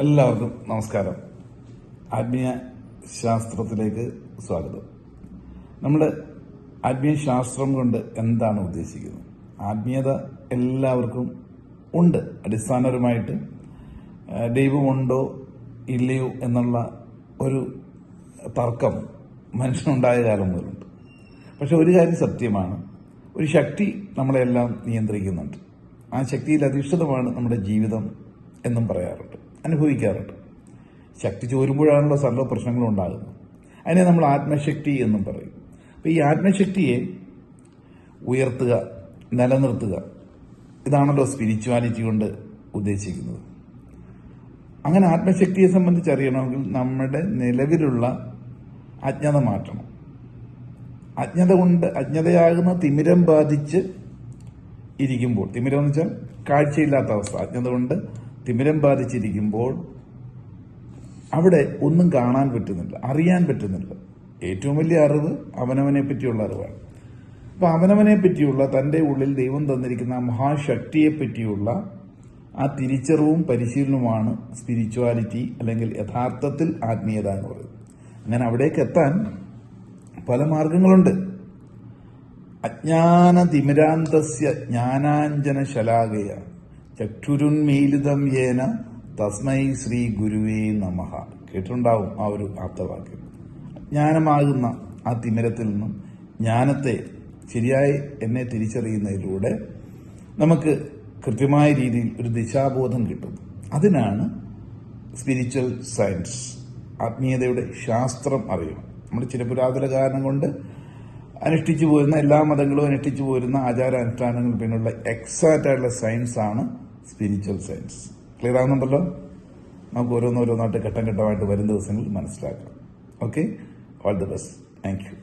എല്ലാവർക്കും നമസ്കാരം. ആത്മീയ ശാസ്ത്രത്തിലേക്ക് സ്വാഗതം. നമ്മൾ ആത്മീയ ശാസ്ത്രം കൊണ്ട് എന്താണ് ഉദ്ദേശിക്കുന്നത്? ആത്മീയത എല്ലാവർക്കും ഉണ്ട്. അടിസ്ഥാനപരമായിട്ട് ദൈവമുണ്ടോ ഇല്ലയോ എന്നുള്ള ഒരു തർക്കം മനുഷ്യനുണ്ടായ കാലം മുതലുണ്ട്. പക്ഷെ ഒരു കാര്യം സത്യമാണ്. ഒരു ശക്തി നമ്മളെല്ലാം നിയന്ത്രിക്കുന്നുണ്ട്. ആ ശക്തിയിൽ അധിഷ്ഠിതമാണ് നമ്മുടെ ജീവിതം എന്നും പറയാറുണ്ട്. അനുഭവിക്കാറുണ്ട്. ശക്തി ചോരുമ്പോഴാണല്ലോ സർവ പ്രശ്നങ്ങളും ഉണ്ടാകുന്നത്. അതിനെ നമ്മൾ ആത്മശക്തി എന്നും പറയും. അപ്പോൾ ഈ ആത്മശക്തിയെ ഉയർത്തുക നിലനിർത്തുക ഇതാണല്ലോ സ്പിരിച്വാലിറ്റി കൊണ്ട് ഉദ്ദേശിക്കുന്നത്. അങ്ങനെ ആത്മശക്തിയെ സംബന്ധിച്ച് അറിയണമെങ്കിൽ നമ്മുടെ നിലവിലുള്ള അജ്ഞത മാറ്റണം. അജ്ഞത കൊണ്ട് അജ്ഞതയാകുന്ന തിമിരം ബാധിച്ച് ഇരിക്കുമ്പോൾ തിമിരം എന്ന് വെച്ചാൽ കാഴ്ചയില്ലാത്ത അവസ്ഥ. അജ്ഞത കൊണ്ട് തിമിരം ബാധിച്ചിരിക്കുമ്പോൾ അവിടെ ഒന്നും കാണാൻ പറ്റുന്നില്ല അറിയാൻ പറ്റുന്നില്ല. ഏറ്റവും വലിയ അറിവ് അവനവനെ പറ്റിയുള്ള അറിവാണ്. അപ്പൊ അവനവനെ പറ്റിയുള്ള തന്റെ ഉള്ളിൽ ദൈവം തന്നിരിക്കുന്ന ആ മഹാശക്തിയെ പറ്റിയുള്ള ആ തിരിച്ചറിവും പരിശീലനവുമാണ് സ്പിരിച്വാലിറ്റി അല്ലെങ്കിൽ യഥാർത്ഥത്തിൽ ആത്മീയത എന്ന് പറയുന്നത്. അങ്ങനെ അവിടേക്ക് എത്താൻ പല മാർഗങ്ങളുണ്ട്. അജ്ഞാന തിമിരാന്തസ്യ ജ്ഞാനാഞ്ജന ശലാകയ ചക്ഷുരുന്മീലിതം യേന തസ്മൈ ശ്രീ ഗുരുവേ നമ. കേട്ടിട്ടുണ്ടാവും ആ ഒരു ആപ്തവാക്യം ജ്ഞാനമാകുന്ന ആ തിമിരത്തിൽ നിന്നും ജ്ഞാനത്തെ ശരിയായി എന്നെ തിരിച്ചറിയുന്നതിലൂടെ നമുക്ക് കൃത്യമായ രീതിയിൽ ഒരു ദിശാബോധം കിട്ടും. അതിനാണ് സ്പിരിച്വൽ സയൻസ് ആത്മീയതയുടെ ശാസ്ത്രം അറിയണം. നമ്മൾ ചില പുരാതന കാരണം കൊണ്ട് അനുഷ്ഠിച്ചു പോരുന്ന എല്ലാ മതങ്ങളും അനുഷ്ഠിച്ചു പോരുന്ന ആചാരാനുഷ്ഠാനങ്ങൾ പിന്നുള്ള എക്സാക്റ്റ് ആയിട്ടുള്ള സയൻസ് ആണ് സ്പിരിച്വൽ സയൻസ് ക്ലിയർ ആകുന്നുണ്ടല്ലോ നമുക്ക് ഓരോന്നോരോന്നായിട്ട് ഘട്ടം ഘട്ടമായിട്ട് വരും ദിവസങ്ങളിൽ മനസ്സിലാക്കാം. Okay all the best thank you